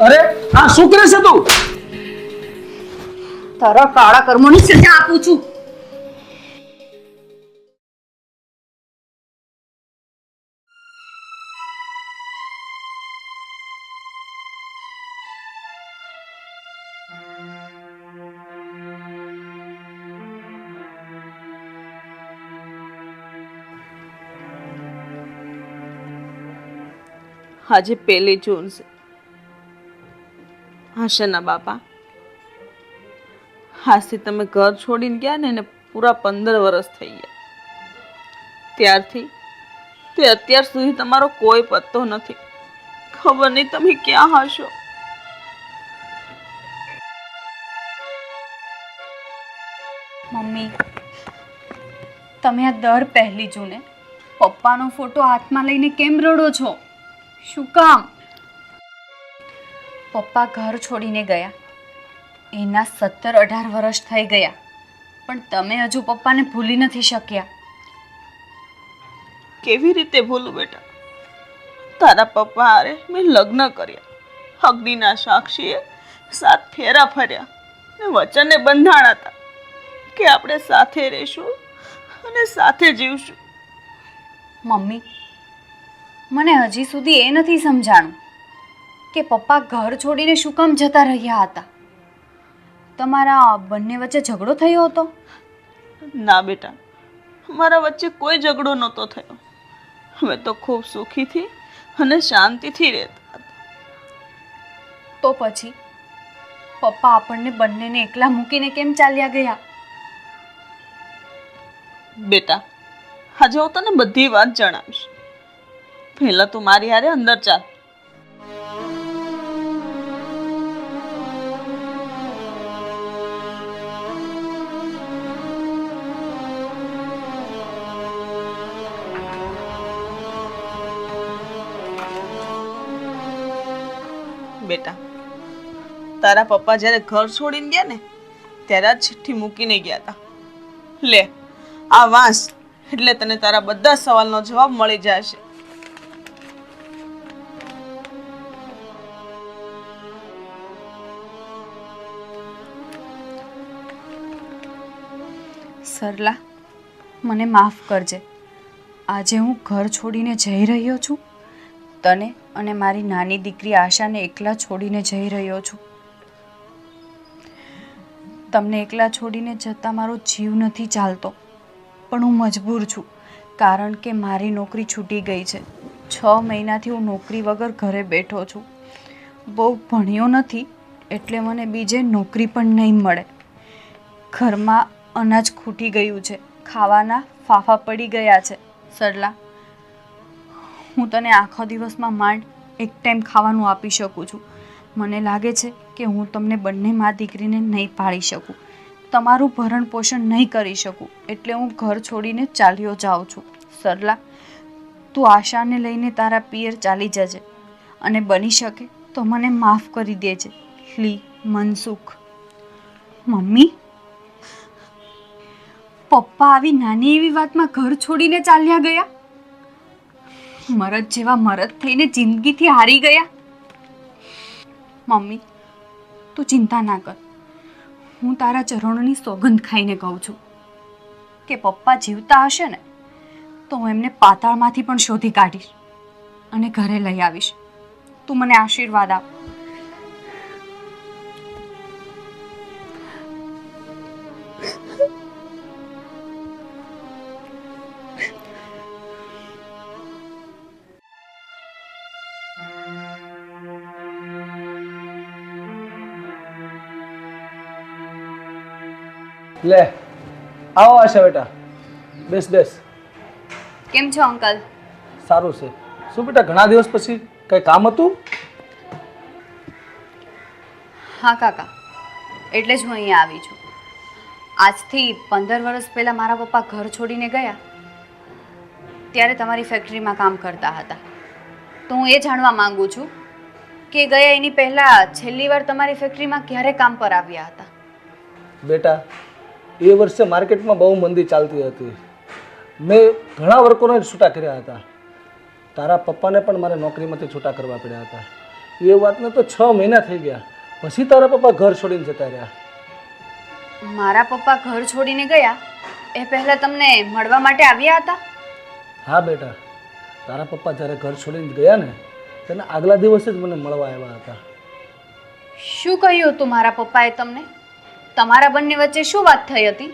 અરે આ શું કરે છે તું? તારા કાળા કર્મોની સજા આપું છું. આજે પહેલી જૂન છે. હાશના બાપા. આજથી તમે ઘર છોડીને ગયા ને એને પૂરા પંદર વર્ષ થઈ ગયા. ત્યારથી તે અત્યાર સુધી તમારો કોઈ પત્તો નથી. ખબર નહીં તમે ક્યાં હશો મમ્મી, તમે આ દર પહેલી જૂને પપ્પાનો ફોટો હાથમાં લઈને કેમ રડો છો? શું કામ? પપ્પા ઘર છોડીને ગયા. એના સત્તર અઢાર વર્ષ થઈ ગયા. પણ તમે હજુ પપ્પાને ભૂલી નથી શક્યા. કેવી રીતે ભૂલું બેટા? તારા પપ્પા અરે મેં લગ્ન કર્યા. અગ્નિના સાક્ષીએ સાત ફેરા ફર્યા ને વચને બંધાણ હતા કે આપણે સાથે રહીશું અને સાથે જીવશું. મમ્મી મને હજી સુધી એ નથી સમજાણું કે પપ્પા ઘર છોડીને શું કામ જતા રહ્યા હતા. તમારા બંને વચ્ચે ઝઘડો થયો હતો? ના બેટા મારા વચ્ચે કોઈ ઝઘડો નહોતો થયો. અમે તો ખૂબ સુખીથી અને શાંતિથી રહેતા હતા. તો પછી પપ્પા આપણને બંનેને એકલા મૂકીને કેમ ચાલ્યા ગયા? બેટા આજે હું તને બધી વાત જણાવીશ. પહેલા તું મારી હારે અંદર ચાલ. બેટા, તારા પપ્પા જ્યારે ઘર છોડીને ગયા ને, ત્યારે આ ચિઠ્ઠી મૂકીને ગયા હતા લે, આ વાંસ. એટલે તને તારા બધા સવાલનો જવાબ મળી જશે. સરલા, મને માફ કરજે. આજે હું ઘર છોડીને જઈ રહ્યો છું. તને અને મારી નાની દીકરી આશાને એકલા છોડીને જઈ રહ્યો છું. તમને એકલા છોડીને જતાં મારો જીવ નથી ચાલતો, પણ હું મજબૂર છું, કારણ કે મારી નોકરી છૂટી ગઈ છે. છ મહિનાથી હું નોકરી વગર ઘરે બેઠો છું. બહુ ભણ્યો નથી, એટલે મને બીજે નોકરી પણ નહીં મળે. ઘરમાં અનાજ ખૂટી ગયું છે. ખાવાના ફાફા પડી ગયા છે. સરલા, હું તને આખો દિવસમાં માંડ એક ટાઈમ ખાવાનું આપી શકું છું. મને લાગે છે કે હું તમને બંને મા દીકરીને નહીં પાળી શકું. તમારું ભરણ પોષણ નહીં કરી શકું, એટલે હું ઘર છોડીને ચાલ્યો જાઉં છું. સરલા, તું આશાને લઈને તારા પિયર ચાલી જજે અને બની શકે તો મને માફ કરી દેજે. લી, મનસુખ. મમ્મી? પપ્પા આવી નાની એવી વાતમાં ઘર છોડીને ચાલ્યા ગયા? મરદ જેવા મરદ થઈને જિંદગીથી હારી ગયા? મમ્મી, તું ચિંતા ના કર. હું તારા ચરણોની સોગંધ ખાઈને કહું છું. કે પપ્પા જીવતા હશે ને, તો હું એમને પાતાળમાંથી પણ શોધી કાઢીશ અને ઘરે લઈ આવીશ. તું મને આશીર્વાદ આપ. લે આવો આશા બેટા. બેસ બેસ. કેમ છો અંકલ? સારું છે. શું બેટા ઘણા દિવસ પછી કંઈ કામ હતું? હા કાકા. એટલે જ હું અહીંયા આવી છું. આજથી પંદર વર્ષ પહેલાં મારા પપ્પા ઘર છોડીને ગયા. ત્યારે તમારી ફેક્ટરીમાં કામ કરતા હતા. તો હું એ જાણવા માંગુ છું કે ગયા એની પહેલાં છેલ્લી વાર તમારી ફેક્ટરીમાં ક્યારે કામ પર આવ્યા હતા? બેટા એ વર્ષે માર્કેટમાં બહુ મંદી ચાલતી હતી. મેં ઘણા વર્કોને છૂટા કર્યા હતા. તારા પપ્પાને પણ મારે નોકરીમાંથી છૂટા કરવા પડ્યા હતા. એ વાતને તો છ મહિના થઈ ગયા. પછી તારા પપ્પા ઘર છોડીને જતા રહ્યા. મારા પપ્પા ઘર છોડીને ગયા? એ પહેલાં તમને મળવા માટે આવ્યા હતા? હા બેટા. તારા પપ્પા જ્યારે ઘર છોડીને ગયા ને તેના આગલા દિવસે જ મને મળવા આવ્યા હતા. શું કહ્યું હતું મારા પપ્પાએ તમને? તમારા બંને વચ્ચે શું વાત થઈ હતી?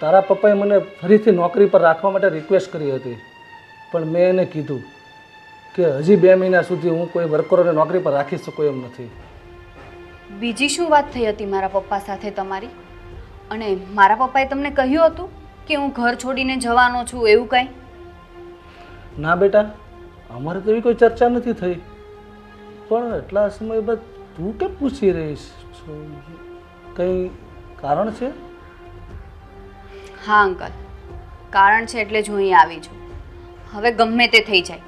તારા પપ્પાએ મને ફરીથી નોકરી પર રાખવા માટે રિક્વેસ્ટ કરી હતી. પણ મેં એને કીધું કે હજી બે મહિના સુધી હું કોઈ વર્કરોને નોકરી પર રાખી શકું એમ નથી. બીજી શું વાત થઈ હતી મારા પપ્પા સાથે તમારી? અને મારા પપ્પાએ તમને કહ્યું હતું કે હું ઘર છોડીને જવાનો છું એવું કંઈ? ના બેટા અમારે તો એવી કોઈ ચર્ચા નથી થઈ. પણ એટલા સમય બાદ તું કેમ પૂછી રહીશ? છો? કંઈ કારણ છે? હા અંકલ. કારણ છે એટલે જ હું અહીં આવી છું. હવે ગમે તે થઈ જાય.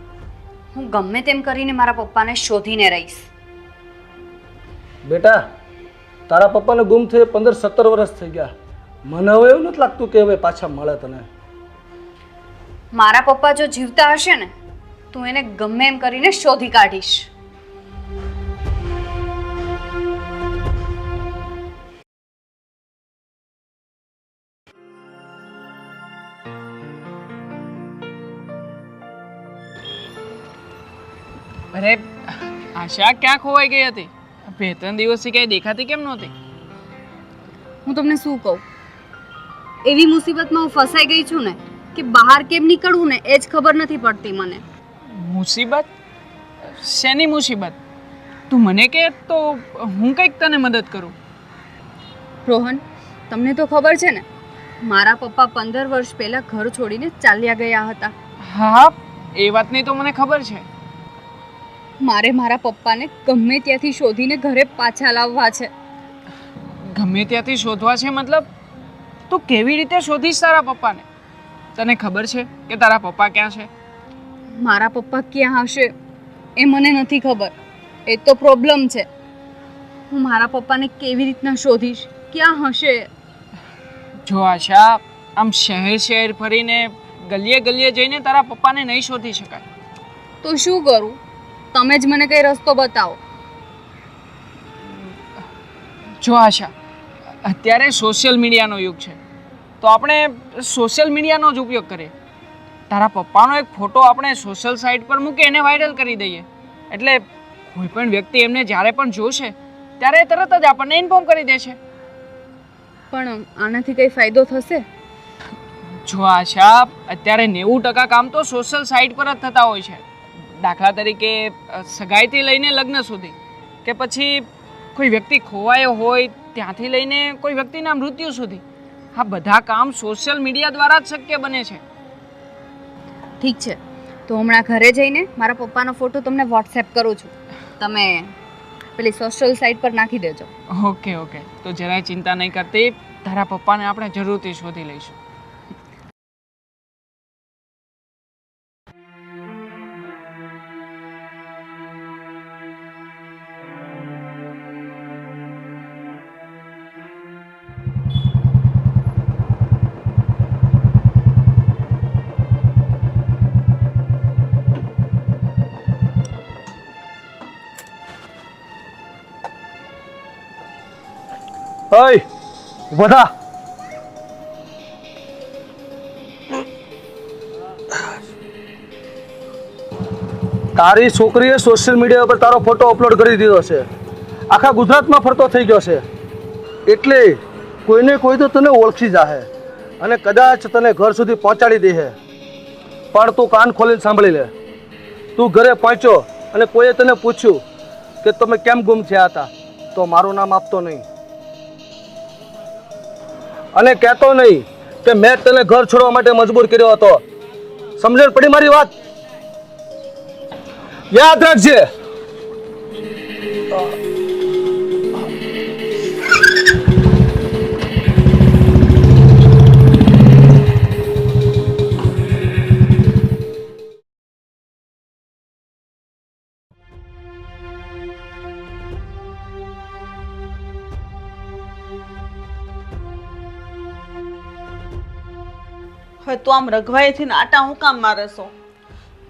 હું ગમે તેમ કરીને મારા પપ્પાને શોધીને રહીશ. બેટા તારા પપ્પાને ગુમ થયે પંદર સત્તર વર્ષ થઈ ગયા. મને હવે એવું નથી લાગતું કે હવે પાછા મળે તને. મારા પપ્પા જો જીવતા હશે ને તું એને ગમે એમ કરીને શોધી કાઢીશ. અરે આશા ક્યાં ખોવાઈ ગઈ હતી? બે ત્રણ દિવસથી ક્યાંય દેખાતી કેમ નહોતી? હું તમને શું કહું? એવી મુસીબતમાં હું ફસાઈ ગઈ છું ને કે બહાર કેમ નીકળવું ને એ જ ખબર નથી પડતી મને. મુસીબત? શેની મુસીબત? તું મને કે તો હું કંઈક તને મદદ કરું. રોહન તમને તો ખબર છે ને મારા પપ્પા પંદર વર્ષ પહેલાં ઘર છોડીને ચાલ્યા ગયા હતા. હા એ વાતની તો મને ખબર છે. મારે મારા પપ્પાને ગમે ત્યાંથી શોધીને ઘરે પાછા લાવવા છે. ગમે ત્યાંથી શોધવા છે મતલબ? તું કેવી રીતે શોધીશ તારા પપ્પાને? તને ખબર છે કે તારા પપ્પા ક્યાં છે? મારા પપ્પા ક્યાં હશે એ મને નથી ખબર. એ તો પ્રોબ્લેમ છે. હું મારા પપ્પાને કેવી રીતના શોધીશ? ક્યાં હશે? જો આશા આમ શહેર શહેર ફરીને ગલીએ ગલીએ જઈને તારા પપ્પાને નહીં શોધી શકાય. તો શું કરું? તમે જ મને કઈ રસ્તો બતાવો. જો આશા અત્યારે સોશિયલ મીડિયાનો યુગ છે. તો આપણે સોશિયલ મીડિયાનો જ ઉપયોગ કરીએ. તારા પપ્પાનો એક ફોટો આપણે સોશિયલ સાઇટ પર મૂકી એને વાયરલ કરી દઈએ. એટલે કોઈ પણ વ્યક્તિ એમને જ્યારે પણ જોશે ત્યારે તરત જ આપણને ઇન્ફોર્મ કરી દેશે પણ આનાથી કંઈ ફાયદો થશે? જો આશા અત્યારે નેવું ટકા કામ તો સોશિયલ સાઇટ પર જ થતા હોય છે. દાખલા તરીકે સગાઈથી લઈને લગ્ન સુધી કે પછી કોઈ વ્યક્તિ ખોવાયો હોય ત્યાંથી લઈને કોઈ વ્યક્તિના મૃત્યુ સુધી આ બધા કામ સોશિયલ મીડિયા દ્વારા જ શક્ય બને છે. ઠીક છે. તો હમણાં ઘરે જઈને મારા પપ્પાનો ફોટો તમને વોટ્સએપ કરું છું. તમે પેલી સોશિયલ સાઇટ પર નાખી દેજો. Okay okay. તો જરાય ચિંતા નહીં કરતી. તારા પપ્પાને આપણે જરૂરથી શોધી લઈશું. અય ઊભો થા. તારી છોકરીએ સોશિયલ મીડિયા પર તારો ફોટો અપલોડ કરી દીધો છે. આખા ગુજરાતમાં ફરતો થઈ ગયો છે. એટલે કોઈને કોઈ તો તને ઓળખી જાહે અને કદાચ તને ઘર સુધી પહોંચાડી દે પણ તું કાન ખોલીને સાંભળી લે. તું ઘરે પહોંચ્યો અને કોઈએ તને પૂછ્યું કે તમે કેમ ગુમ થયા હતા? તો મારું નામ આપતો નહીં. અને કહેતો નહીં કે મેં તને ઘર છોડવા માટે મજબૂર કર્યો હતો. સમજણ પડી મારી વાત? યાદ રાખજે. તું આમ રઘવાઈથી આટા હું કામ મારે છો?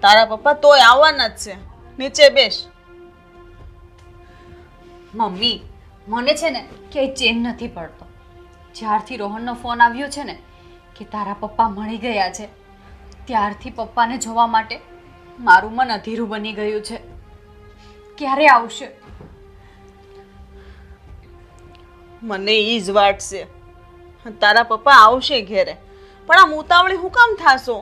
તારા પપ્પા તોય આવવાના જ છે. નીચે બેસ. મમ્મી મને છે ને ક્યાંય ચેન નથી પડતો. જ્યારથી રોહનનો ફોન આવ્યો છે ને કે તારા પપ્પા મળી ગયા છે ત્યારથી પપ્પાને જોવા માટે મારું મન અધીરું બની ગયું છે. ક્યારે આવશે? મને એ જ વાટ છે તારા પપ્પા આવશે ઘેરે. પણ આ મુતાવળી હું કામ થાશો?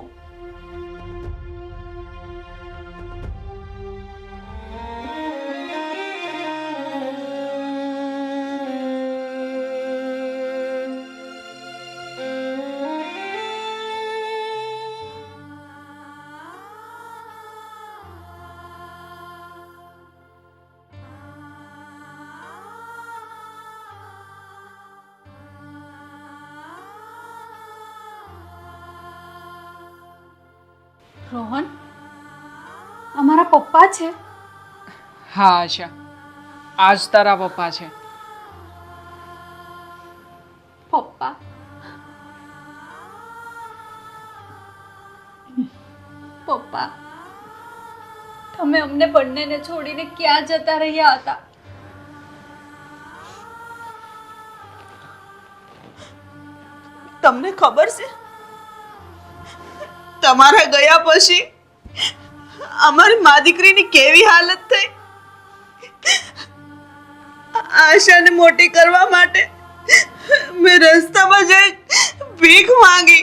રોહન અમારા પપ્પા છે. હા આશા આજ તારા પપ્પા છે. પપ્પા. પપ્પા તમે અમને બંનેને છોડીને ક્યાં જતા રહ્યા હતા? તમને ખબર છે? તમારા ગયા પછી અમારી મા દીકરીની કેવી હાલત થઈ? આશાને મોટી કરવા માટે મેં રસ્તામાં જઈ ભીખ માંગી.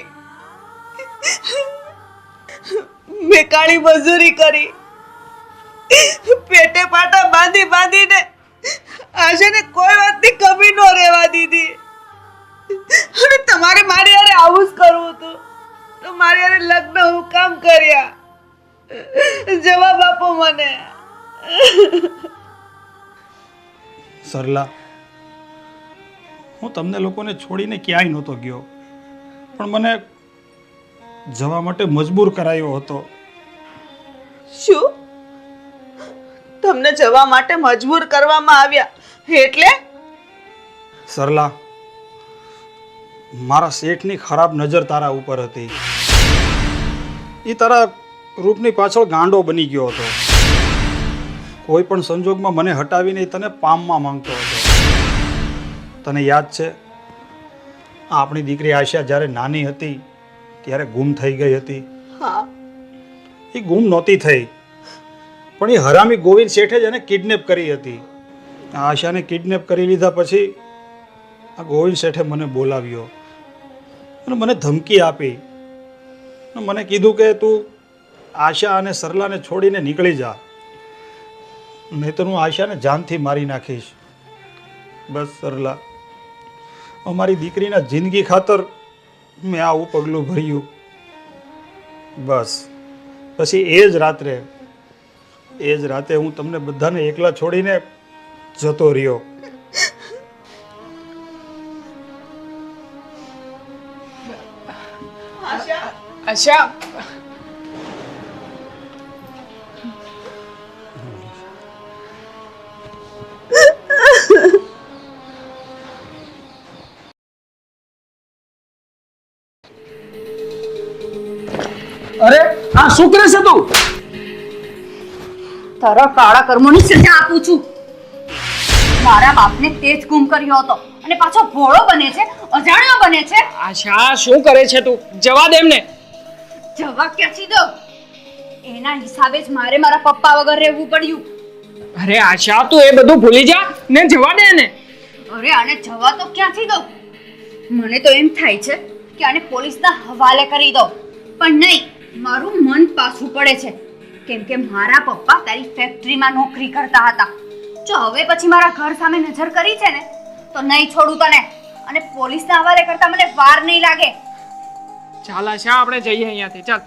મેં કાળી મજૂરી કરી. પેટે પાટા બાંધી બાંધીને આશાને કોઈ વાતની કમી ન રહેવા મને સરલા હું તમને લોકોને છોડીને ક્યાંય નહોતો ગયો પણ મને જવા માટે મજબૂર કરાયો હતો. શું? તમને જવા માટે મજબૂર કરવામાં આવ્યા? એટલે? સરલા મારા શેઠની ખરાબ નજર તારા ઉપર હતી. એ તારા રૂપની પાછળ ગાંડો બની ગયો હતો. કોઈ પણ સંજોગમાં મને હટાવીને તને પામવા માંગતો હતો તને યાદ છે? આપણી દીકરી આશા જ્યારે નાની હતી ત્યારે ગુમ થઈ ગઈ હતી. હા. એ ગુમ નહોતી થઈ. પણ એ હરામી ગોવિંદ શેઠે જ એને કિડનેપ કરી હતી. આ આશાને કિડનેપ કરી લીધા પછી આ ગોવિંદ શેઠે મને બોલાવ્યો અને મને ધમકી આપી. અને મને કીધું કે તું આશા અને સરલાને છોડીને નીકળી જા. નહીં તો હું આશાને જાનથી મારી નાખીશ. બસ, સરલા. અમારી દીકરીના જિંદગી ખાતર મેં આવું પગલું ભર્યું. બસ. પછી એ જ રાત્રે, એ જ રાતે હું તમને બધાને એકલા છોડીને જતો રહ્યો. આશા? અરે આ શું કરે છે તું? તારા કાળા કર્મોની સજા આપું છું. મારા બાપને તેજ ગુમ કર્યો હતો અને પાછો ભોળો બને છે અજાણ્યો બને છે. આશા શું કરે છે તું? જવા દે એમને. જવા ક્યાંથી દો એના હિસાબે જ મારે મારા પપ્પા વગર રહેવું પડ્યું. અરે આશા તું એ બધું ભૂલી જા. ને જવા દે ને અરે આને જવા તો ક્યાંથી દો મને તો એમ થાય છે કે આને પોલીસના હવાલે કરી દો પણ નહીં. મારું મન પાછું પડે છે. કેમ કે મારા પપ્પા તારી ફેક્ટરીમાં નોકરી કરતા હતા. જો હવે પછી મારા ઘર સામે નજર કરી છે ને, તો નહીં છોડું તને. અને પોલીસના હવાલે કરતા મને વાર નહીં લાગે. ચાલ આશા આપણે જઈએ અહીંયાથી. ચાલ.